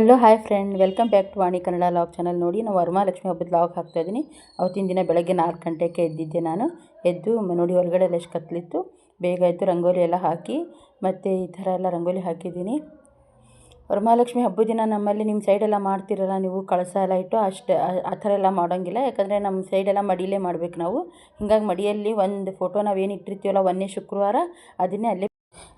Hello hi friend welcome back to Vani Kannada vlog channel ನೋಡಿ, ನಾವು ವರಮಹಾಲಕ್ಷ್ಮಿ ಹಬ್ಬದ log ಹಾಕ್ತಾಯಿದ್ದೀನಿ ಅವತ್ತಿನ ದಿನ ಬೆಳಗ್ಗೆ ನಾಲ್ಕು ಗಂಟೆಗೆ ಎದ್ದಿದ್ದೆ ನಾನು. ಎದ್ದು ನೋಡಿ ಹೊರಗಡೆ ಎಲ್ಲ ಎಷ್ಟು ಕತ್ಲಿತ್ತು ಬೇಗ ಎದ್ದು ರಂಗೋಲಿ ಎಲ್ಲ ಹಾಕಿ, ಮತ್ತು ಈ ಥರ ಎಲ್ಲ ರಂಗೋಲಿ ಹಾಕಿದ್ದೀನಿ. ವರಮಹಾಲಕ್ಷ್ಮಿ ಹಬ್ಬದ ದಿನ ನಮ್ಮಲ್ಲಿ ನಿಮ್ಮ ಸೈಡೆಲ್ಲ ಮಾಡ್ತಿರಲ್ಲ, ನೀವು ಕಳಸ ಎಲ್ಲ ಇಟ್ಟು ಅಷ್ಟು, ಆ- ಥರ ಎಲ್ಲ ಮಾಡೋಂಗಿಲ್ಲ. ಯಾಕಂದರೆ ನಮ್ಮ ಸೈಡೆಲ್ಲ ಮಡಿಲೇ ಮಾಡಬೇಕು ನಾವು. ಹಿಂಗಾಗಿ ಮಡಿಯಲ್ಲಿ ಒಂದು ಫೋಟೋ ನಾವೇನು ಇಟ್ಟಿರ್ತೀವಲ್ಲ ಒಂದನೇ ಶುಕ್ರವಾರ, ಅದನ್ನೇ ಅಲ್ಲೇ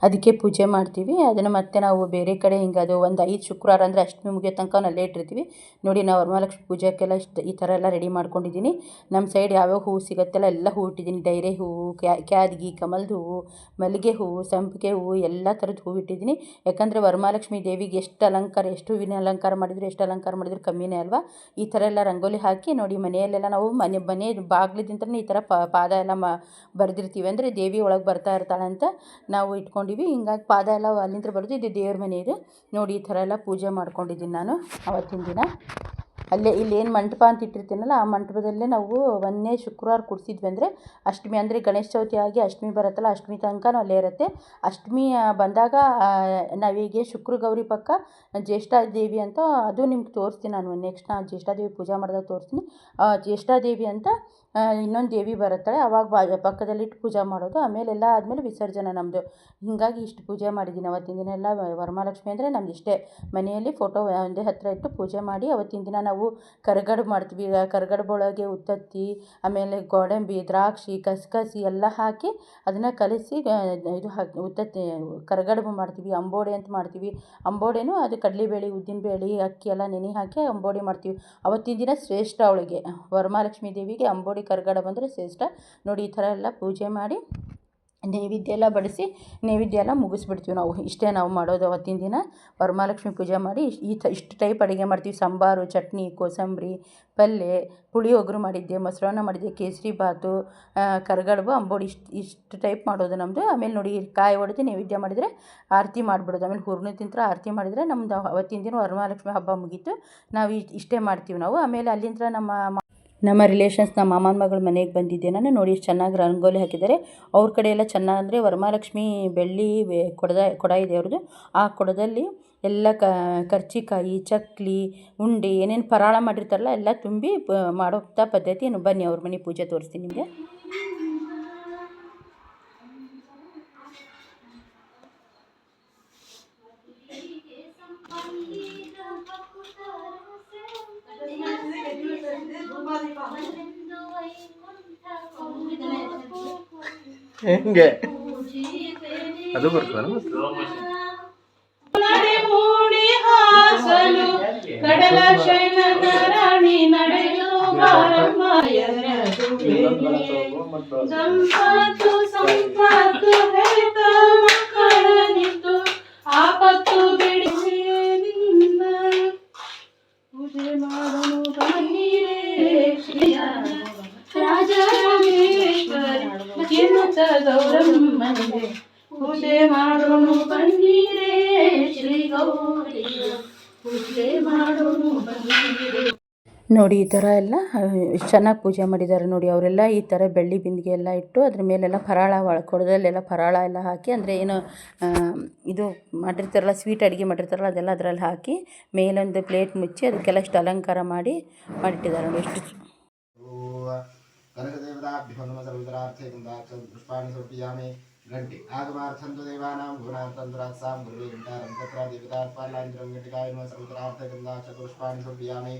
ಅದಕ್ಕೆ ಪೂಜೆ ಮಾಡ್ತೀವಿ. ಅದನ್ನು ಮತ್ತೆ ನಾವು ಬೇರೆ ಕಡೆ ಹಿಂಗೆ ಅದು ಒಂದು ಐದು ಶುಕ್ರವಾರ ಅಂದರೆ ಅಷ್ಟಮಿ ಮುಗಿಯೋ ತನಕ ಅಲ್ಲೇ ಇಟ್ಟಿರ್ತೀವಿ. ನೋಡಿ ನಾವು ವರಮಹಾಲಕ್ಷ್ಮಿ ಪೂಜೆಗೆಲ್ಲ ಇಷ್ಟು ಈ ಥರ ಎಲ್ಲ ರೆಡಿ ಮಾಡ್ಕೊಂಡಿದ್ದೀನಿ. ನಮ್ಮ ಸೈಡ್ ಯಾವ್ಯಾವ ಹೂವು ಸಿಗುತ್ತಲ್ಲ ಎಲ್ಲ ಹೂವು ಇಟ್ಟಿದ್ದೀನಿ. ಡೈರೆ ಹೂವು ಕ್ಯಾದ್ಗಿ ಕಮಲ್ದ ಹೂವು ಮಲ್ಲಿಗೆ ಹೂವು ಸಂಪಿಗೆ ಹೂವು ಎಲ್ಲ ಥರದ ಹೂವು ಇಟ್ಟಿದ್ದೀನಿ. ಯಾಕಂದರೆ ವರಮಹಾಲಕ್ಷ್ಮಿ ದೇವಿಗೆ ಎಷ್ಟು ಅಲಂಕಾರ, ಎಷ್ಟು ಹೂವಿನ ಅಲಂಕಾರ ಮಾಡಿದರೆ ಎಷ್ಟು ಅಲಂಕಾರ ಮಾಡಿದರೆ ಕಮ್ಮಿನೇ ಅಲ್ವಾ? ಈ ಥರ ಎಲ್ಲ ರಂಗೋಲಿ ಹಾಕಿ ನೋಡಿ ಮನೆಯಲ್ಲೆಲ್ಲ ನಾವು ಮನೆ ಮನೆ ಬಾಗಿಲಿದಿಂದನೇ ಈ ಥರ ಪಾದ ಎಲ್ಲ ಮ, ಬರೆದಿರ್ತೀವಿ. ಅಂದರೆ ದೇವಿ ಒಳಗೆ ಬರ್ತಾ ಇರ್ತಾಳೆ ಅಂತ ನಾವು ಇಟ್ಕೊಂಡಿವಿ ಹಿಂಗಾಗಿ ಪಾದ ಎಲ್ಲ ಅಲ್ಲಿಂದ ಬರೋದು, ಇದು ದೇವ್ರ ಮನೆ ಇದೆ. ನೋಡಿ, ಈ ಥರ ಎಲ್ಲ ಪೂಜೆ ಮಾಡ್ಕೊಂಡಿದ್ದೀನಿ ನಾನು ಅವತ್ತಿನ ದಿನ. ಅಲ್ಲೇ ಇಲ್ಲಿ ಏನು ಮಂಟಪ ಅಂತ ಇಟ್ಟಿರ್ತೀನಲ್ಲ, ಆ ಮಂಟಪದಲ್ಲೇ ನಾವು ಒಂದನೇ ಶುಕ್ರವಾರ ಕುಡಿಸಿದ್ವಿ ಅಂದರೆ ಅಷ್ಟಮಿ, ಅಂದರೆ ಗಣೇಶ ಚೌತಿ ಆಗಿ ಅಷ್ಟಮಿ ಬರುತ್ತಲ್ಲ, ಅಷ್ಟಮಿ ತನಕ ಅಲ್ಲೇ ಇರುತ್ತೆ. ಅಷ್ಟಮಿ ಬಂದಾಗ ನಾವೀಗೆ ಶುಕ್ರ ಗೌರಿ ಪಕ್ಕ ಜ್ಯೇಷ್ಠಾದೇವಿ ಅಂತ, ಅದು ನಿಮ್ಗೆ ತೋರಿಸ್ತೀನಿ ನಾನು. ನೆಕ್ಸ್ಟ್ ನಾನು ಜ್ಯೇಷ್ಠಾದೇವಿ ಪೂಜೆ ಮಾಡಿದಾಗ ತೋರಿಸ್ತೀನಿ. ಜ್ಯೇಷ್ಠಾದೇವಿ ಅಂತ ಇನ್ನೊಂದು ದೇವಿ ಬರುತ್ತಾಳೆ. ಅವಾಗ ಪಕ್ಕದಲ್ಲಿಟ್ಟು ಪೂಜೆ ಮಾಡೋದು. ಆಮೇಲೆ ಎಲ್ಲ ಆದಮೇಲೆ ವಿಸರ್ಜನೆ ನಮ್ಮದು ಹೀಗಾಗಿ ಇಷ್ಟು ಪೂಜೆ ಮಾಡಿದ್ದೀನಿ ಅವತ್ತಿನ ದಿನ. ಎಲ್ಲ ವರಮಹಾಲಕ್ಷ್ಮಿ ಅಂದರೆ ನಮ್ದು ಇಷ್ಟೇ ಮನೆಯಲ್ಲಿ ಫೋಟೋ ಒಂದೇ ಹತ್ತಿರ ಇಟ್ಟು ಪೂಜೆ ಮಾಡಿ ಅವತ್ತಿನ ದಿನ ನಾವು ಕರಗಡುಬು ಮಾಡ್ತೀವಿ. ಕರ್ಗಡ್ಬೊಳಗೆ ಉತ್ತತ್ತಿ, ಆಮೇಲೆ ಗೋಡಂಬಿ, ದ್ರಾಕ್ಷಿ, ಕಸಕಸಿ ಎಲ್ಲ ಹಾಕಿ ಅದನ್ನು ಕಲಸಿ ಇದು ಹಾಕಿ ಉತ್ತತ್ತಿ, ಕರ್ಗಡ್ಬು ಮಾಡ್ತೀವಿ. ಅಂಬೋಡೆ ಅಂತ ಮಾಡ್ತೀವಿ. ಅಂಬೋಡೆನೂ ಅದು ಕಡಲೆಬೇಳೆ, ಉದ್ದಿನಬೇಳೆ, ಅಕ್ಕಿ ಎಲ್ಲ ನೆನೆ ಹಾಕಿ ಅಂಬೋಡೆ ಮಾಡ್ತೀವಿ. ಅವತ್ತಿನ ದಿನ ಶ್ರೇಷ್ಠ ಅವಳಿಗೆ, ವರಮಹಾಲಕ್ಷ್ಮಿ ದೇವಿಗೆ ಅಂಬೋಡಿ ಕರಗಡುಬು ಬಂದರೆ ಶ್ರೇಷ್ಠ. ನೋಡಿ, ಈ ಥರ ಎಲ್ಲ ಪೂಜೆ ಮಾಡಿ ನೈವೇದ್ಯ ಎಲ್ಲ ಬಡಿಸಿ ನೈವೇದ್ಯ ಎಲ್ಲ ಮುಗಿಸ್ಬಿಡ್ತೀವಿ ನಾವು. ಇಷ್ಟೇ ನಾವು ಮಾಡೋದು ಅವತ್ತಿನ ದಿನ. ವರಮಹಾಲಕ್ಷ್ಮಿ ಪೂಜೆ ಮಾಡಿ ಈ ಥ ಇಷ್ಟು ಟೈಪ್ ಅಡುಗೆ ಮಾಡ್ತೀವಿ. ಸಾಂಬಾರು, ಚಟ್ನಿ, ಕೋಸಂಬರಿ ಪಲ್ಯ ಪುಳಿಯೋಗರು ಮಾಡಿದ್ದೆ, ಮೊಸರನ್ನ ಮಾಡಿದ್ದೆ, ಕೇಸರಿ ಬಾತು ಕರ್ಗಡ್ಬು, ಅಂಬೋಡಿ ಇಷ್ಟು ಇಷ್ಟು ಟೈಪ್ ಮಾಡೋದು ನಮ್ಮದು ಆಮೇಲೆ ನೋಡಿ, ಕಾಯಿ ಹೊಡೆದು ನೈವೇದ್ಯ ಮಾಡಿದರೆ ಆರತಿ ಮಾಡಿಬಿಡೋದು. ಆಮೇಲೆ ಹೂರ್ಣ ತಿಂತ್ರ ಆರತಿ ಮಾಡಿದರೆ ನಮ್ಮದು ಅವತ್ತಿನ ದಿನ ವರಮಹಾಲಕ್ಷ್ಮಿ ಹಬ್ಬ ಮುಗೀತು. ನಾವು ಇಷ್ಟೇ ಮಾಡ್ತೀವಿ ನಾವು. ಆಮೇಲೆ ಅಲ್ಲಿಂದ ನಮ್ಮ ನಮ್ಮ ರಿಲೇಷನ್ಸ್ ನಮ್ಮ ಮಾಮನ ಮಗಳು ಮನೆಗೆ ಬಂದಿದ್ದೆ. ನಾನು ನೋಡಿ ಎಷ್ಟು ಚೆನ್ನಾಗಿ ರಂಗೋಲಿ ಹಾಕಿದ್ದಾರೆ. ಅವ್ರ ಕಡೆ ಎಲ್ಲ ಚೆನ್ನಾಗಿ ಅಂದರೆ ವರಮಹಾಲಕ್ಷ್ಮಿ ಬೆಳ್ಳಿ ಕೊಡದ ಕೊಡ ಇದೆ ಅವ್ರದ್ದು ಆ ಕೊಡದಲ್ಲಿ ಎಲ್ಲ ಕ, ಕರ್ಚಿಕಾಯಿ, ಚಕ್ಲಿ, ಉಂಡೆ ಏನೇನು ಪರಾಳ ಮಾಡಿರ್ತಾರಲ್ಲ, ಎಲ್ಲ ತುಂಬಿ ಮಾಡೋಂಥ ಪದ್ಧತಿ ಏನು ಬನ್ನಿ, ಅವ್ರ ಮನೆ ಪೂಜೆ ತೋರಿಸ್ತೀನಿ ನಿಮಗೆ. ಹೆಂಗೆ? ಅದು ಬರ್ತದ ಕಡಲ ಶೈನ ರಾಣಿ ನಡೆಯೋ ಸಂಪತ್ತು ಸಂಪತ್ತು ಹೇ ನೋಡಿ ಈ ಥರ ಎಲ್ಲ ಚೆನ್ನಾಗಿ ಪೂಜೆ ಮಾಡಿದ್ದಾರೆ ನೋಡಿ. ಅವರೆಲ್ಲ ಈ ಥರ ಬೆಳ್ಳಿ ಬಿಂದಿಗೆ ಎಲ್ಲ ಇಟ್ಟು ಅದ್ರ ಮೇಲೆಲ್ಲ ಫರಾಳ ಒಳ ಕೊಡದಲ್ಲೆಲ್ಲ ಫರಾಳ ಎಲ್ಲ ಹಾಕಿ, ಅಂದರೆ ಏನು ಇದು ಮಾಡಿರ್ತಾರಲ್ಲ, ಸ್ವೀಟ್ ಅಡುಗೆ ಮಾಡಿರ್ತಾರಲ್ಲ, ಅದೆಲ್ಲ ಅದರಲ್ಲಿ ಹಾಕಿ ಮೇಲೊಂದು ಪ್ಲೇಟ್ ಮುಚ್ಚಿ ಅದಕ್ಕೆಲ್ಲ ಇಷ್ಟು ಅಲಂಕಾರ ಮಾಡಿ, ಮಾಡಿಟ್ಟಿದ್ದಾರೆ ನೋಡಿ ಎಷ್ಟು ಗಂಟೆ ಆಗಮಾರ್ಥಂ ತು ದೇವಾನಾಂ ಗುಣಾರ್ಥಂತರಾತ್ ಸಾಂ ಗುರುವೇ ಗಂಟಾರಂ ತತ್ರ ದೇವತಾರ್ಪಾಲಾಂತರಂ ಗಂಟಿಕಾಯ ಸರ್ವತರಾರ್ಥ ಗಂಧಾಕ್ಷ ಪುಷ್ಪಾಣಿ ಸಮರ್ಪಯಾಮಿ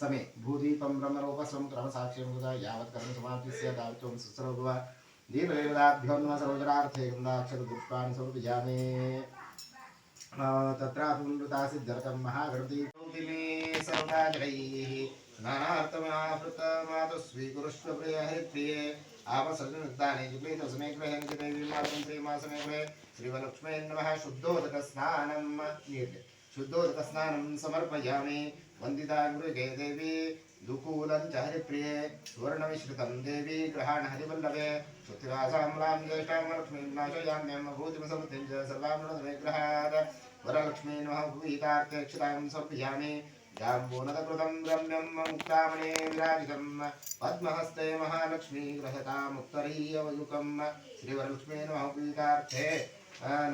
समे भूदीपं ब्रह्मरूपस्वं क्रमसाक्ष्यं कृता यावत् कर्म समाप्तिस्य तावत् त्वं सुस्रभुव दीर्घैर्दाभ्यो न सरोजरार्थे गृन्दाक्षरदुष्पान् समर्पयामे। तत्रापुण्डुता सिद्धरकं महागणदीपौतिले सर्वाजलैः नानार्थमावृतमातु स्वीकुरुष्व प्रियहरिप्रिये आपसर्जनृत्तानि जुग्ले तस्मे गृहे श्रीमासमे गृहे नमः। शुद्धोदकस्नानं शुद्धोदकस्नानं समर्पयामि। वन्दिता गृहे देवी हरिप्रिये, सुवर्णमिश्रितं देवी ग्रहाण हरिवल्लभे श्रुतिवासां रां ज्येष्ठां लक्ष्मीं नाशयाम्यं च जाम्बूनदकृतं रम्यं मुक्तामणे विराजितं, पद्महस्ते महालक्ष्मी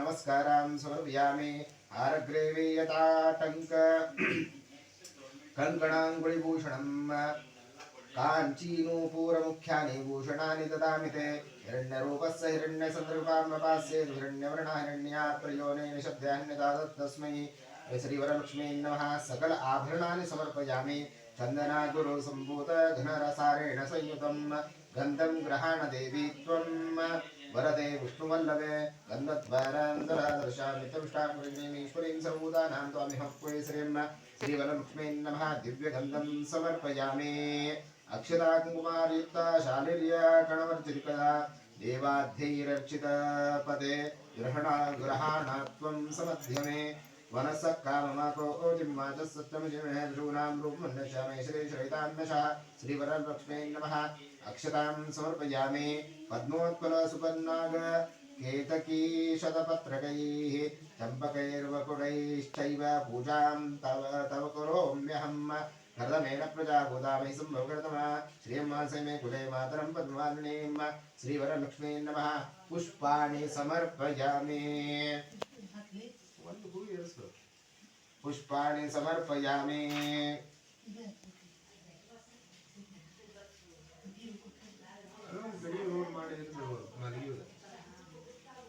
नमस्कारां समर्पयामि हारग्रेवीयताटङ्क कङ्कणाङ्गुलिभूषणम् काञ्चीनूपूरमुख्यानि भूषणानि ददामि ते। हिरण्यरूपस्य हिरण्यसन्दृपाम्बपास्ये हिरण्यवर्णः हिरण्यात्रयोनेन शब्दान्यदा तस्मै श्रीवरलक्ष्मी नमः। सकल आभरणानि समर्पयामि। घनरसारेण संयुतं गन्धं ग्रहाण देवी त्वं वरदे विष्णुवल्लभे गन्धद्वारान्तरा दर्शामि तविष्टामीश्वरीं सर्वभूतानां त्वामिह पुरे श्रीं श्रीवरलक्ष्मी नमः दिव्यगन्धं समर्पयामि। अक्षता कुङ्कुमारयुक्ता शालिर्य कणवर्जितकदा देवाध्यैरर्चितपदे ग्रहणा ग्रहाणात्वं समध्यमे। वनस्य काममाको ओजिम्मा ऋषूणां रूपमन्यशामे श्रीश्रैतान्यशः श्रीवरलक्ष्मी नमः अक्षतां समर्पयामि पद्मोत्पलसुपन्नाग केतकीशतपत्रकैः चम्पकैर्वकुटैश्चैव पूजां तव तव करोम्यहम्। भरतमेन प्रजा गोदामहि सम्भवकृतमा श्रियम्मासे मे कुले मातरं पद्मवादिनीं श्रीवरलक्ष्मी नमः। पुष्पाणि समर्पयामि। पुष्पाणि समर्पयामि।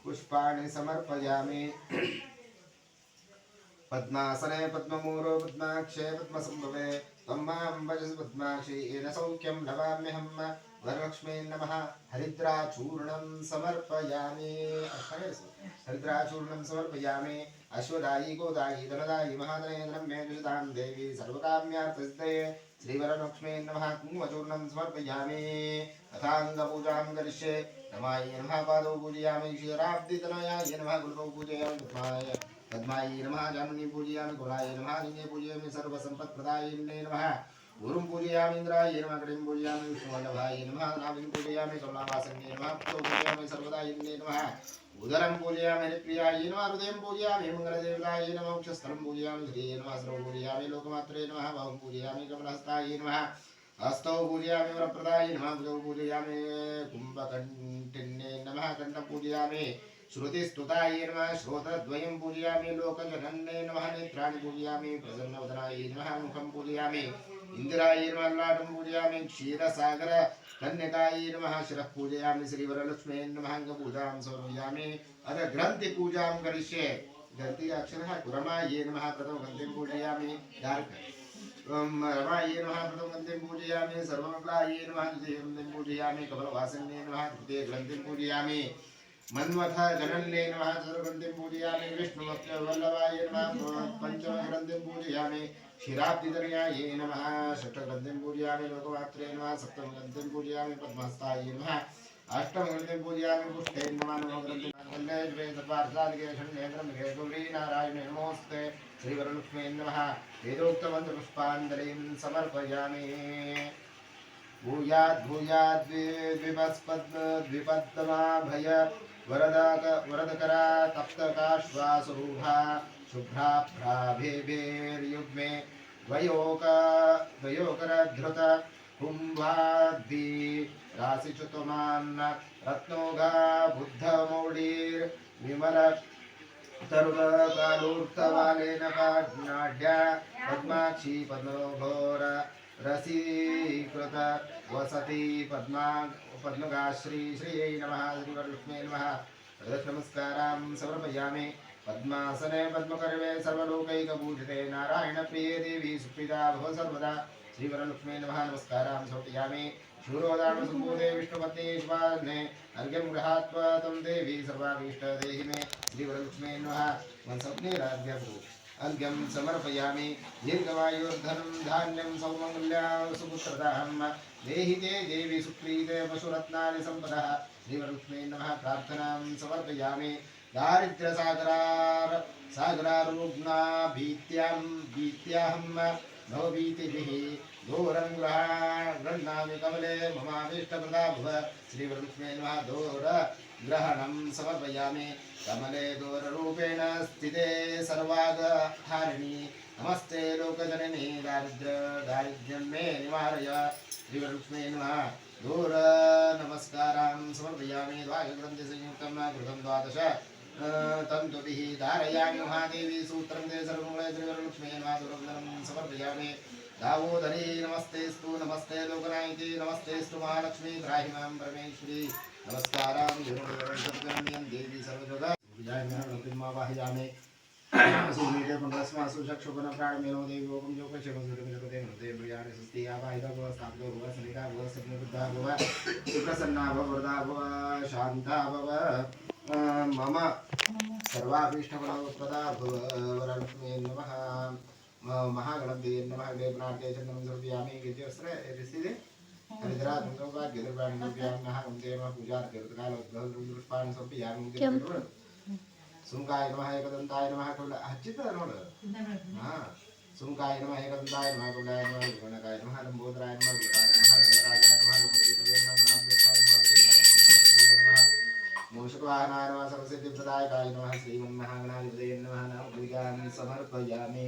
पुष्पाणि समर्पयामि। पद्मासने पद्ममूरो पद्माक्षे पद्मसम्भवे त्वं माँ भजसि पद्माक्षी येन सौख्यं लवाम्यहं वरलक्ष्मी नमः। हरिद्राचूर्णं समर्पयामि। हरिद्राचूर्णं समर्पयामि। अश्वदायी, गोदायी, धनदायी महादने धनं मे देवी, सर्वकाम्यार्थसिद्धये श्रीवरलक्ष्मी नमः। कुङ्कुमचूर्णं समर्पयामि। तथाङ्गपूजां करिष्ये। नमाय नमः। पादौ पूजयामि। क्षीराब्धितनयाय नमः। गुरुपौ पूजयामि। पद्माय पद्मायै नमः। जानुनी पूजयामि। कुलाय नमः। लिङ्गे पूजयामि। सर्वसम्पत्प्रदायिन्ये नमः। गुरुं पूजयामि इन्द्राय नमः कटिं पूजयामि विष्णुवल्लभाय नमः नाभिं पूजयामि कमलावासन्ये नमः, पुत्रौ पूजयामि सर्वदायिन्ये नमः, उदरं पूजयामि हरिप्रियाय नमः, हृदयं पूजयामि मङ्गलदेवताय नमः वक्षस्थलं पूजयामि श्रिये नमः, सर्वं पूजयामि लोकमात्रे नमः बाहुं पूजयामि कमलहस्ताय नमः, हस्तौ पूजयामि वरप्रदाय नमः नमः श्रुतिस्तुताय नमः श्रोत्रद्वयं पूजयामि लोकजनन्ये नमः नेत्राणि पूजयामि, प्रसन्नवदनाय नमः मुखं पूजयामि इन्दिराय नमः लाटं पूजयामि, क्षीरसागर कन्यकाय नमः शिरः पूजयामि श्रीवरलक्ष्मी नमः अङ्गपूजां समर्पयामि, अथ ग्रन्थिपूजां करिष्ये, ग्रन्थि अक्षरः कुरमाय नमः प्रथमग्रन्थिं पूजयामि ॐ रमायै नमः प्रथमग्रन्थिं पूजयामि, सर्वमङ्गलायै नमः द्वितीयग्रन्थिं पूजयामि, कमलवासिन्ये नमः तृतीयग्रन्थिं पूजयामि। मन्वथ जनन्ये नमः चतुर्ग्रन्थिं पूजयामि विष्णुवल्लभाय नमः पञ्चमग्रन्थिं पूजयामि क्षीराब्धिधर्याय नमः षष्ठग्रन्थिं पूजयामि, लोकमात्रे नमः सप्तमग्रन्थिं पूजयामि, पद्महस्ताय नमः अष्टमग्रन्थिं पूजयामि पुष्टे नमः नवग्रन्थिं कल्ले द्वे सर्वार्थसाधिके षण्येन्द्रमिके गौरी नारायणे नमोऽस्ते, श्रीवरलक्ष्मी नमः वेदोक्तमन्त्रपुष्पाञ्जलिं समर्पयामि। भूयाद् भूयाद् द्विपद्मभय वरदाक, वरदकरा, तप्तकाश्वासरूढा शुभ्राभ्राभिर्युग्मे द्वयोक द्वयोकरधृत कुम्भाद्दि राशिच्युतमान् रत्नोगा बुद्धमौढीर्विमल तरुणकालूर्तवालेन पाड्या पद्माक्षी, पद्मघोर रसीकृत वसति पद्मा, पद्मगाश्री, श्रियै नमः श्रीवरलक्ष्मी नमः। प्रदक्षिणमस्कारां समर्पयामि। पद्मासने पद्मकर्वे सर्वलोकैकपूजिते नारायणप्रिये देवी सुप्रीता भव सर्वदा। श्रीवरलक्ष्मी नमः, नमस्कारां समर्पयामि। शूरोदानसम्भूते विष्णुपत्नी शिवाग्ने अर्घ्यं गृहात्वा तं देवी सर्वाभीष्टदेहि मे श्रीवरलक्ष्मी नमः मनसप्नीराध्यभू अर्घ्यं समर्पयामि दीर्घवायुर्धनं धान्यं सौमङ्गल्यां सुपुत्रदाहं। देहि ते देवी सुप्रीते पशुरत्नानि सम्पदः। श्रीवरलक्ष्मी नमः प्रार्थनां समर्पयामि। दारिद्र्यसागरार सागरारुग्ना भीत्यां भीत्याहं भवभीतिभिः दूरं गृह्णामि कमले ममाभीष्टप्रदा भुव श्रीवरलक्ष्मी नमः दूर ग्रहणं समर्पयामि। कमले दूररूपेण स्थिते सर्वागहारिणि नमस्ते लोकजननी, दारिद्र्य, दारिद्र्यं मे निवारय। श्रीवरलक्ष्मी नमः। दूर नमस्कारां समर्पयामि। द्वादशग्रन्थिसंयुक्तं कृतं द्वादश। तन्तुभिः धारयामि। महादेवी सूत्रं ते सर्वमूले त्रिवरलक्ष्मी माधुरं समर्पयामि। दावोदरी नमस्तेस्तु नमस्ते लोकनायिके नमस्तेस्तु महालक्ष्मी त्राहि माँ परमेश्वरी। नमस्कारां गुरुदेवं देवी सर्वजगा वाहयामि। सुमीरे पुनरस्मा सुचक्षुपन प्राणमेनो देवी कशम सुरमिरपते मते प्रियाणि सुस्ति, आवाहिता भव, स्थापितो भव सनिका भव सप्नबुद्धा भव, सुप्रसन्ना भव, वरदा भव, शान्ता भव। मम सर्वाभीष्टफलप्रदा भव, वरलक्ष्मी नमः। महागणपतिये नमः देवनाट्ये चन्दनं द्रव्यामि विद्योस्त्र ऋषिरे हरिद्रा दुर्गोपाग्य दुर्वाणि दुर्व्यां नः उन्देव पूजार्घ्यकालोद्भवदृष्पाणि सभ्यामि सुमुखाय नमः एकदन्ताय नमः कुल हच्चित नोड हाँ सुमुखाय नमः एकदन्ताय नमः कुलाय नमः गुणकाय नमः लम्बोदराय नमः गुणाय नमः धनराजाय नमः लोकदेवाय नमः नामदेवाय नमः मोषकवाहनाय नमः सर्वसिद्धिप्रदायकाय नमः श्रीमन्महागणाधिपतये नमः नामपदिकान् समर्पयामि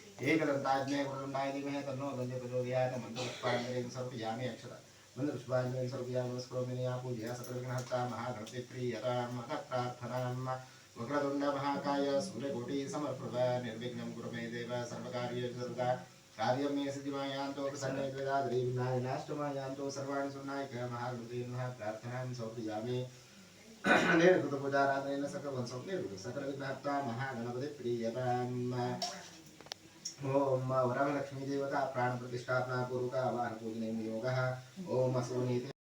समर्पयामि एकदन्ताज्ञे गुरुण्डाय धीमहि तन्नो दन्ते प्रचोदयात् मन्त्रपुष्पाञ्जलिं समर्पयामि अक्षत मन्त्रपुष्पाञ्जलिं समर्पयामि नमस्करोमि पूजया सकलगणहर्ता महागणपति प्रीयतां प्रार्थनां वक्रतुण्ड महाकाय, सूर्यकोटि समर्प्रभ निर्विघ्नं कुरु मे देव सर्वकार्येषु सर्वदा कार्यं मे सिद्धिमायान्तो प्रसन्नैवेदाद्री विनायनाष्टमायान्तो सर्वाणि सुनायक महागणपति नमः, प्रार्थनां समर्पयामि। अनेन कृतपूजाराधनेन सकलवंशं निर्वृत सकलविघ्नहर्ता महागणपति प्रीयताम् वरम लक्ष्मी देवता प्राणप्रतिष्ठापना पूर्वक आवाहनपूजने योग। ओम असुनीति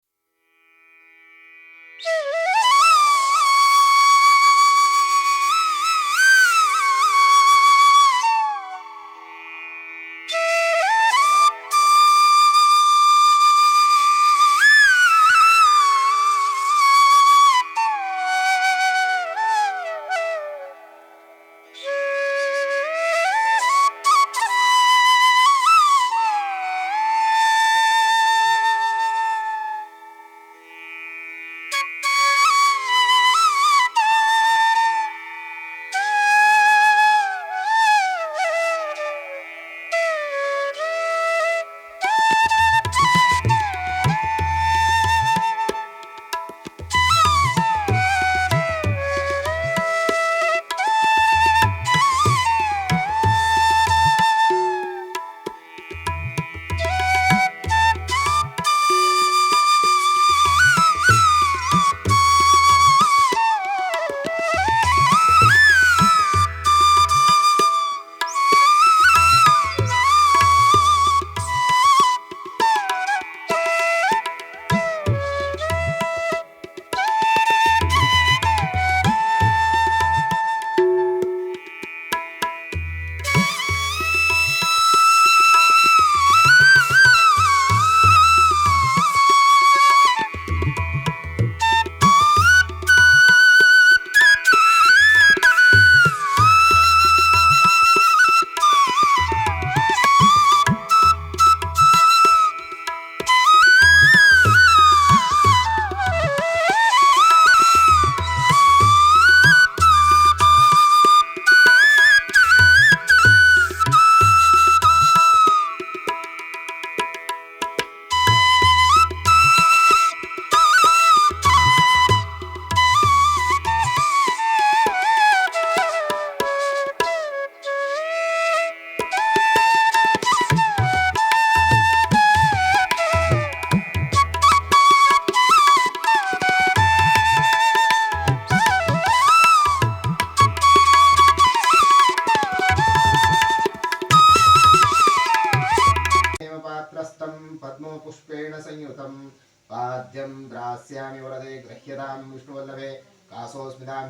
विष्णुवल्लभे कासोऽस्मितां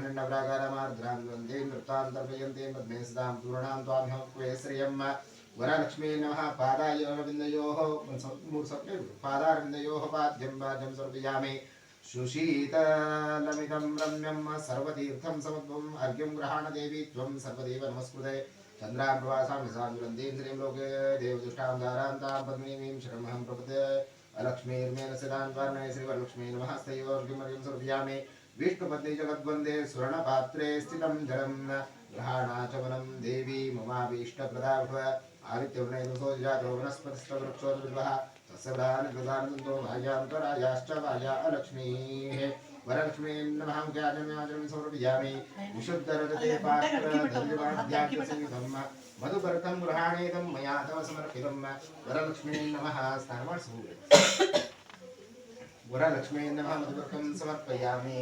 पूर्णां त्वां श्रियं वरलक्ष्मी नमः। पादायोरविन्दयोः पादारविन्दयोः पाद्यं पाद्यं समर्पयामि। सुशीतलमिदं रम्यं सर्वतीर्थं समुद्भवम् अर्घ्यं गृहाण देवी त्वं सर्वदेव नमस्कृते। चन्द्रां प्रवासां निसान्दुरन्देन्द्रियं लोके। देवदुष्टां दारां पद्मिनीं शरणमहं प्रपदे अलक्ष्मीर्मेन सिदान्वर्णे श्रीवरलक्ष्मी नमः स्तयोर्घ्यमर्घ्यं समर्पयामि विष्णुपत्नी जगद्वन्दे स्वर्णपात्रे स्थितं जलं ग्रहाणाचमनं देवी ममाभीष्टप्रदा भव आदित्यवर्णेदुसो जातो तस्य प्रधानकृतानन्दो भाजान्तरायाश्च भाजा अलक्ष्मीः वरलक्ष्मीं नमः ज्ञानम्याजनं समर्पयामि विशुद्धरजते पात्रधर्यवाद्याख्यसंयुतं मधुभरतं गृहाणेदं मया तव समर्पितं वरलक्ष्मीं नमः स्थानमाड्सु वरलक्ष्मीं नमः मधुभरतं समर्पयामि।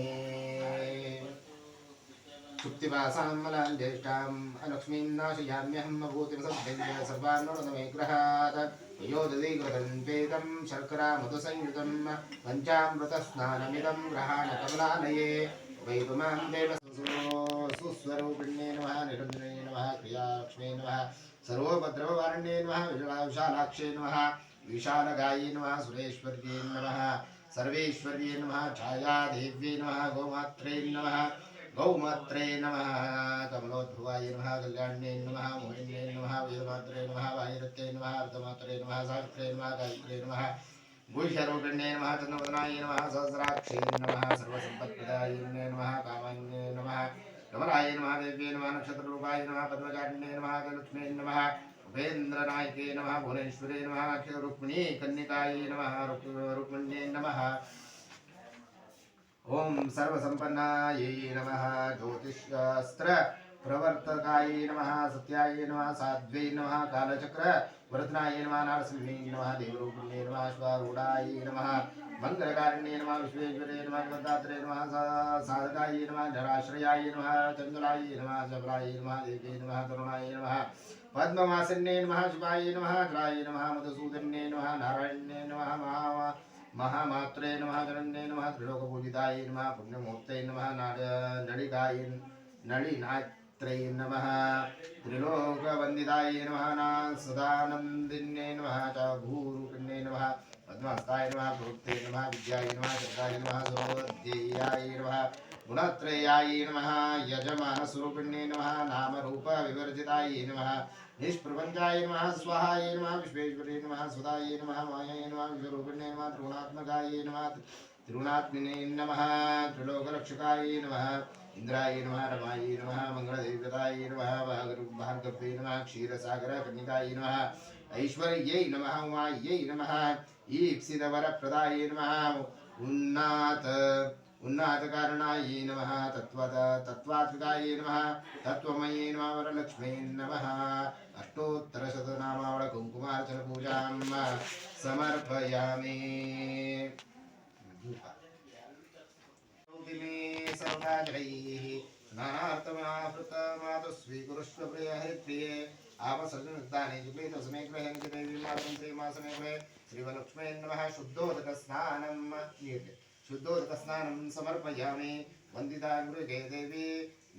सुप्तिवासां मलां ज्येष्ठाम् अलक्ष्मीं नाशयाम्यहं भूतिं संवेद्य सर्वान् मे ग्रहात् योदधिकृतं शर्करा मधुसंयुतं पञ्चामृतस्नानमिदं ग्रहाणकमलालये वैतुमां देव सुस्वरूपिण्ये नमः निरञ्जने नमः क्रियालक्ष्मे नमः सर्वोपद्रववारण्ये नमः विशालाक्षे नमः विशालगाये नमः सुरेश्वर्ये नमः सर्वेश्वर्ये नमः छायादेव्ये नमः गोमात्रे नमः गौमात्रे नमः कमलोद्भवाय नमः कल्याण्ये नमः मोहिन्ये नमः वेदमात्रे नमः वायुरत्ये नमः अर्धमात्रे नमः सावित्रे नमः गायत्रे नमः गुह्यरूपिण्ये नमः चन्द्रवदनाय नमः, सहस्राक्षे नमः सर्वसम्पत्प्रदायिन्ये नमः, कामान्ये नमः, कमलाय नमः, देव्ये नमः, नक्षत्ररूपाय नमः पद्मचारिण्ये नमः गलक्ष्मे नमः, उपेन्द्रनायके नमः, भुवनेश्वरे नमः रुक्मिणी कन्यकाय नमः रुक्मिण्ये नमः। ॐ सर्वसम्पन्नायै नमः ज्योतिषास्त्र प्रवर्तकायै नमः, सत्याय नमः, साध्वे नमः, कालचक्र, वरदनाय नमः, नारसिंहे नमः, देवरूपिणे नमः स्वारूढाय नमः मङ्गलकारिण्ये नमः, विश्वेश्वरे नमः गदात्रे नमः साधकाय नमः, जराश्रयाय नमः चन्दुलाय नमः जबराय नमः देव्ये नमः, तरुणाय नमः पद्मवासिन्ये नमः, शिवाय नमः जलाय नमः मधुसूदन्ये नमः, नारायण्ये नमः, महा महामात्रे नमः, जनन्ये नमः, त्रिलोकपूजिताय नमः, पुण्यमूर्तये नमः, नाड नडिकाय नळिनात्रे नमः। त्रिलोकवन्दिताय नमः ना सदानन्दिन्ये नमः, च भूरूपिण्ये नमः, पद्महस्ताय नमः प्रवृत्ते नमः, विद्याय नमः शब्दाय नमः सर्वोध्येयाय नमः, गुणत्रयाय नमः यजमानस्वरूपिण्ये नमः, नामरूपविवर्जिताय नमः, निष्प्रपञ्चाय नमः, स्वाहाय नमः विश्वेश्वरे नमः, सुधाय नमः, मायाय नमः विश्वरूपिणे नमः, त्रिगुणात्मकाय नमः त्रिगुणात्मिने नमः, त्रिलोकरक्षकाय नमः। इन्द्राय नमः रमाय नमः मङ्गलदेवताय नमः भागरु- भार्गव्ये नमः क्षीरसागरकन्यकाय नमः ऐश्वर्यै नमः उमायै नमः ईप्सितवरप्रदाय नमः उन्नाथ उन्नाथकारणाय नमः तत्त्वद तत्त्वात्मिकाय नमः तत्त्वमये नमः वरलक्ष्मे नमः अष्टोत्तरशतनामावळ कुङ्कुमार्चनपूजां समर्पयामि मे स्नानार्थमाहृतमातु स्वीकुरुष्व प्रियहरिप्रिये आपसर्जनुद्दाने जुगे तस्मै ग्रहेण देवी मातरं श्रीमासमे ग्रहे श्रीवलक्ष्मे नमः शुद्धोदकस्नानं नीर्ले शुद्धोदकस्नानं समर्पयामि वन्दिता गृहे देवी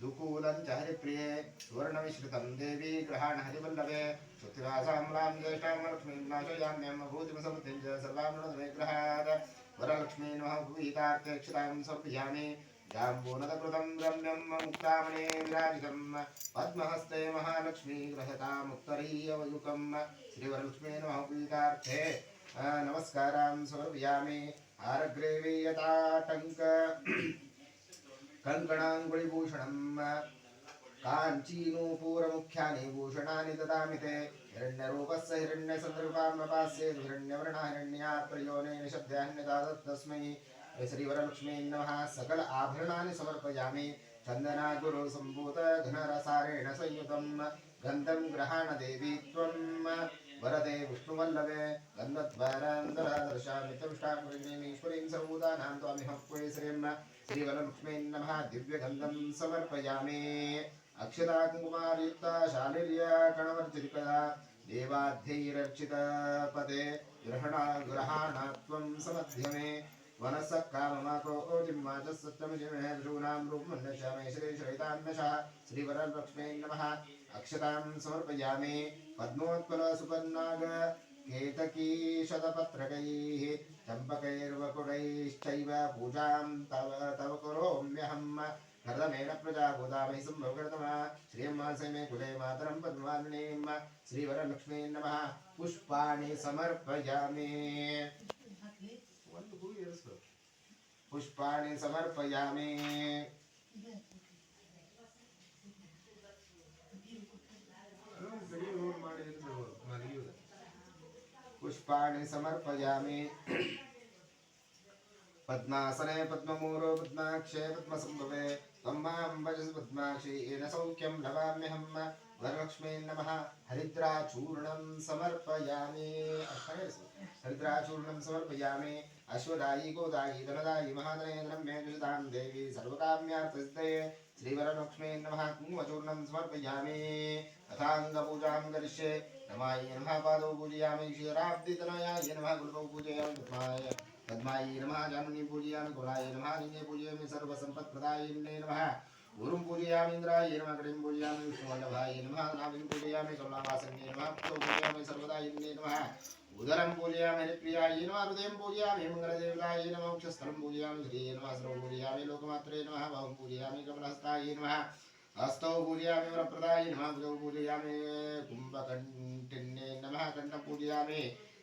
दुकूलं च हरिप्रिये सुवर्णमिश्रितं देवी ग्रहाण हरिवल्लभे श्रुतिवासाम्रां ज्येष्ठां लक्ष्मीं नाशयाम्यं भूतिं समृद्धिं च सर्वां वरलक्ष्मी नमः गीतार्थक्षतां समर्पयामि। जाम्बूनदकृतं रम्यं मुक्तामणे विराजितं। पद्महस्ते महालक्ष्मी ग्रहतामुत्तरीयवयुकं श्रीवरलक्ष्मी नमः गीतार्थे नमस्कारां समर्पयामि। आरग्रेवीयताटङ्क कङ्कणाङ्गुलिभूषणं काञ्चीनूपूरमुख्यानि भूषणानि ददामि ते। हिरण्यरूपस्य हिरण्यसन्दर्भान्मपास्ये हिरण्यवर्णः श्रीवरलक्ष्मी नमः। सकल आभरणानि समर्पयामि। चन्दना गुरुसम्भूत घनरसारेण संयुतं गन्धं ग्रहाणदेवी त्वं वरदे विष्णुवल्लभे। गन्धद्वारान्तरदर्शामि तविष्टामीश्वरीं सर्वभूतानां त्वामिह श्रीं श्रीवरलक्ष्मी नमः। समर्पयामि। अक्षता कुङ्कुमारयुक्ता शालिर्य गणवर्जितकदा देवाध्यैरर्चितपदे ग्रहणा ग्रहाणात्वं समध्यमे। वनसः काममाको जिम्मा च सत्यमजिमे भ्रूणां रूपमन्यशामे श्रीश्रैतान्यशः श्रीवरलक्ष्मे नमः। अक्षतां समर्पयामि। पूजां तव तव करोम्यहम्। हरदमेन प्रजा भूता सम्भवकृतमा श्रियम्मासे मे कुले मातरं पद्मालिनीं श्रीवरलक्ष्मी नमः। पुष्पाणि समर्पयामि। पुष्पाणि समर्पयामि। पुष्पाणि समर्पयामि। पद्मासने पद्ममूरो पद्माक्षे पद्मसम्भवे त्वं माँ येन सौख्यं लवाम्यहं वरलक्ष्मी नमः। हरिद्राचूर्णं समर्पयामि। हरिद्राचूर्णं समर्पयामि। अश्वदायी, गोदायी धनदायी महादनेन्द्रं मे दुषितां देवी सर्वकाम्यार्थसिद्धये। श्रीवरलक्ष्मी नमः। कुङ्कुमचूर्णं समर्पयामि। तथाङ्गपूजां करिष्ये। नमाय नमः। पादौ पूजयामि। क्षीराब्धितनयाय नमः। गुरुपौ पूजयामि। पद्माय नमः जानुनी पूजयामि कुलाय नमः निने पूजयामि सर्वसम्पत्प्रदायिने नमः गुरुं पूजयामि, इन्द्राय नमः गणिं पूजयामि विष्णुवल्लभाय नमः, नाभिं पूजयामि कमलावासन्ये नमः, पुत्रौ पूजयामि सर्वदायिने नमः। उदरं पूजयामि, हरिप्रियाय नमः, हृदयं पूजयामि, मङ्गलदेवताय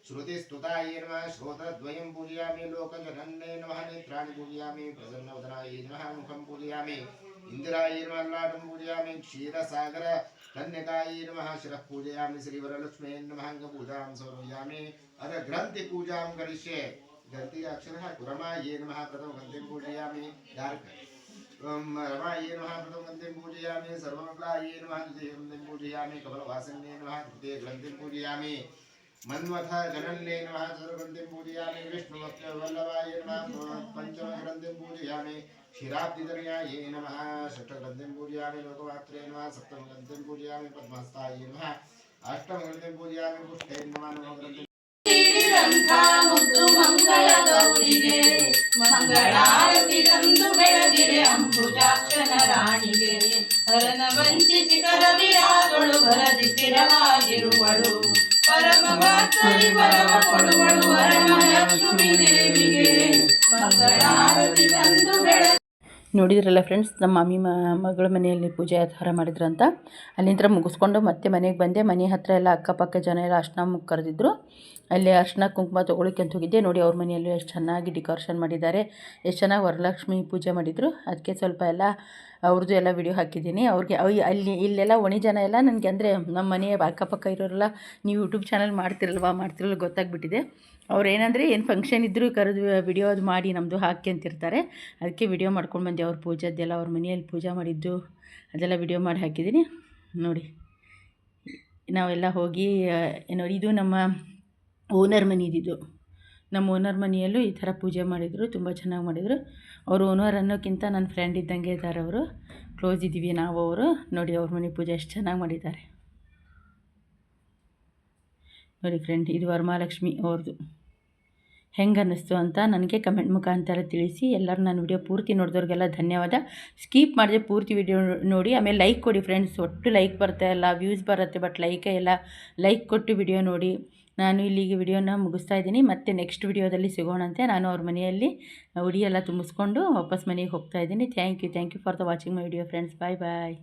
श्रुतिस्तुताय नमः श्रोत्रद्वयं पूजयामि लोकजनन्ये नमः, नेत्राणि पूजयामि, प्रसन्नवदनाय नमः, मुखं पूजयामि इन्दिराय नमः पूजयामि, क्षीरसागर कन्यकाय नमः, शिरः पूजयामि श्रीवरलक्ष्मे नमः, अङ्गपूजां समर्पयामि, अथ ग्रन्थिपूजां करिष्ये। ग्रन्थि अक्षरः कुरमाय नमः प्रथमग्रन्थिं पूजयामि डार्क ॐ रमाय नमः प्रथमग्रन्थिं पूजयामि, सर्वमङ्गलाय नमः द्वितीयग्रन्थिं पूजयामि, कमलवासिन्ये नमः तृतीयग्रन्थिं पूजयामि। मन्वथ जनन्ये नमः चतुर्ग्रन्थिं पूजयामि विष्णुवल्लभाय नमः पञ्चमग्रन्थिं पूजयामि क्षीराब्धितनयाय नमः षष्ठग्रन्थिं पूजयामि लोकमात्रे नमः सप्तमग्रन्थिं पूजयामि पद्महस्ताय नमः अष्टमग्रन्थिं पूजयामि पुष्टे नमः नवग्रन्थिं ತೀರಂಥ ಮುದ್ದು ಮಂಗಳ ಗೌರಿಗೆ ಮಂಗಳಾರತಿ ತಂದು ಬೆಳಗಿರೆ ಅಂಬುಜಾಕ್ಷನ ರಾಣಿಗೆ ಹರನ ವಂಚಿಸಿ ಕರವಿರಾಗಳು ಭರದಿ ಸ್ಥಿರವಾಗಿರುವಳು ಪರಮ ಕೊಡುವಳು ದೇವಿಗೆ ಮಂಗಳಾರತಿ ತಂದು ಬೆಳ ನೋಡಿದ್ರಲ್ಲ ಫ್ರೆಂಡ್ಸ್ ನಮ್ಮ ಮಮ್ಮಿ ಮ ಮಗಳ ಮನೆಯಲ್ಲಿ ಪೂಜೆ ಥರ ಮಾಡಿದ್ರಂತ. ಅಲ್ಲಿಂದ ಮುಗಿಸ್ಕೊಂಡು ಮತ್ತೆ ಮನೆಗೆ ಬಂದೆ. ಮನೆ ಹತ್ತಿರ ಎಲ್ಲ ಅಕ್ಕಪಕ್ಕ ಜನ ಎಲ್ಲ ಅರ್ಶನ ಮುಗ್ ಕರೆದಿದ್ರು. ಅಲ್ಲಿ ಅರ್ಶನ ಕುಂಕುಮ ತೊಗೊಳಿಕ್ಕೆ ಅಂತ ಹೋಗಿದ್ದೆ. ನೋಡಿ ಅವ್ರ ಮನೆಯಲ್ಲೂ ಎಷ್ಟು ಚೆನ್ನಾಗಿ ಡೆಕೋರೇಷನ್ ಮಾಡಿದ್ದಾರೆ. ಎಷ್ಟು ಚೆನ್ನಾಗಿ ವರಲಕ್ಷ್ಮಿ ಪೂಜೆ ಮಾಡಿದರು. ಅದಕ್ಕೆ ಸ್ವಲ್ಪ ಎಲ್ಲ ಅವ್ರದ್ದು ಎಲ್ಲ ವಿಡಿಯೋ ಹಾಕಿದ್ದೀನಿ. ಅವ್ರಿಗೆ ಅವ್- ಅಲ್ಲಿ ಇಲ್ಲೆಲ್ಲ ಒಣಿ ಜನ ಎಲ್ಲ ನನಗೆ ಅಂದರೆ ನಮ್ಮ ಮನೆಯ ಅಕ್ಕಪಕ್ಕ ಇರೋರೆಲ್ಲ ನೀವು ಯೂಟ್ಯೂಬ್ ಚಾನಲ್ ಮಾಡ್ತಿರಲ್ವಾ ಮಾಡ್ತಿರಲ್ಲ ಗೊತ್ತಾಗ್ಬಿಟ್ಟಿದೆ. ಅವ್ರು ಏನಂದರೆ ಏನು ಫಂಕ್ಷನ್ ಇದ್ದರೂ ಕರೆದು ವಿಡಿಯೋ ಅದು ಮಾಡಿ ನಮ್ಮದು ಹಾಕಿ ಅಂತಿರ್ತಾರೆ. ಅದಕ್ಕೆ ವಿಡಿಯೋ ಮಾಡ್ಕೊಂಡು ಬಂದೆ. ಅವ್ರ ಪೂಜಾದ್ದೆಲ್ಲ ಅವ್ರ ಮನೆಯಲ್ಲಿ ಪೂಜೆ ಮಾಡಿದ್ದು ಅದೆಲ್ಲ ವಿಡಿಯೋ ಮಾಡಿ ಹಾಕಿದ್ದೀನಿ. ನೋಡಿ. ನಾವೆಲ್ಲ ಹೋಗಿ ನೋಡಿ ಇದು ನಮ್ಮ ಓನರ್ ಮನೆದಿದ್ದು ನಮ್ಮ ಓನರ್ ಮನೆಯಲ್ಲೂ ಈ ಥರ ಪೂಜೆ ಮಾಡಿದರು, ತುಂಬ ಚೆನ್ನಾಗಿ ಮಾಡಿದರು. ಅವರು ಓನರ್ ಅನ್ನೋಕ್ಕಿಂತ ನನ್ನ ಫ್ರೆಂಡ್ ಇದ್ದಂಗೆ ಇದ್ದಾರೆ ಅವರು. ಕ್ಲೋಸ್ ಇದ್ದೀವಿ ನಾವು ಅವರು. ನೋಡಿ ಅವ್ರ ಮನೆ ಪೂಜೆ ಎಷ್ಟು ಚೆನ್ನಾಗಿ ಮಾಡಿದ್ದಾರೆ. ನೋಡಿ ಫ್ರೆಂಡ್ ಇದು ವರಮಹಾಲಕ್ಷ್ಮಿ ಅವ್ರದ್ದು. ಹೆಂಗೆ ಅನ್ನಿಸ್ತು ಅಂತ ನನಗೆ ಕಮೆಂಟ್ ಮುಖಾಂತರ ತಿಳಿಸಿ. ಎಲ್ಲರೂ ನಾನು ವಿಡಿಯೋ ಪೂರ್ತಿ ನೋಡಿದವ್ರಿಗೆಲ್ಲ ಧನ್ಯವಾದ. ಸ್ಕೀಪ್ ಮಾಡಿದೆ ಪೂರ್ತಿ ವಿಡಿಯೋ ನೋಡಿ. ಆಮೇಲೆ ಲೈಕ್ ಕೊಡಿ ಫ್ರೆಂಡ್ಸ್ ಒಟ್ಟು ಲೈಕ್ ಬರ್ತಾ ಇಲ್ಲ ವ್ಯೂಸ್ ಬರುತ್ತೆ ಬಟ್ ಲೈಕೇ ಇಲ್ಲ ಲೈಕ್ ಕೊಟ್ಟು ವಿಡಿಯೋ ನೋಡಿ. ನಾನು ಇಲ್ಲಿಗೆ ವಿಡಿಯೋನ ಮುಗಿಸ್ತಾ ಇದ್ದೀನಿ. ಮತ್ತೆ ನೆಕ್ಸ್ಟ್ ವಿಡಿಯೋದಲ್ಲಿ ಸಿಗೋಣಂತೆ ನಾನು ಅವ್ರ ಮನೆಯಲ್ಲಿ ಉಡಿಯೆಲ್ಲ ತುಂಬಿಸ್ಕೊಂಡು ವಾಪಸ್ ಮನೆಗೆ ಹೋಗ್ತಾ ಇದ್ದೀನಿ. Thank you thank you for the watching my video friends bye bye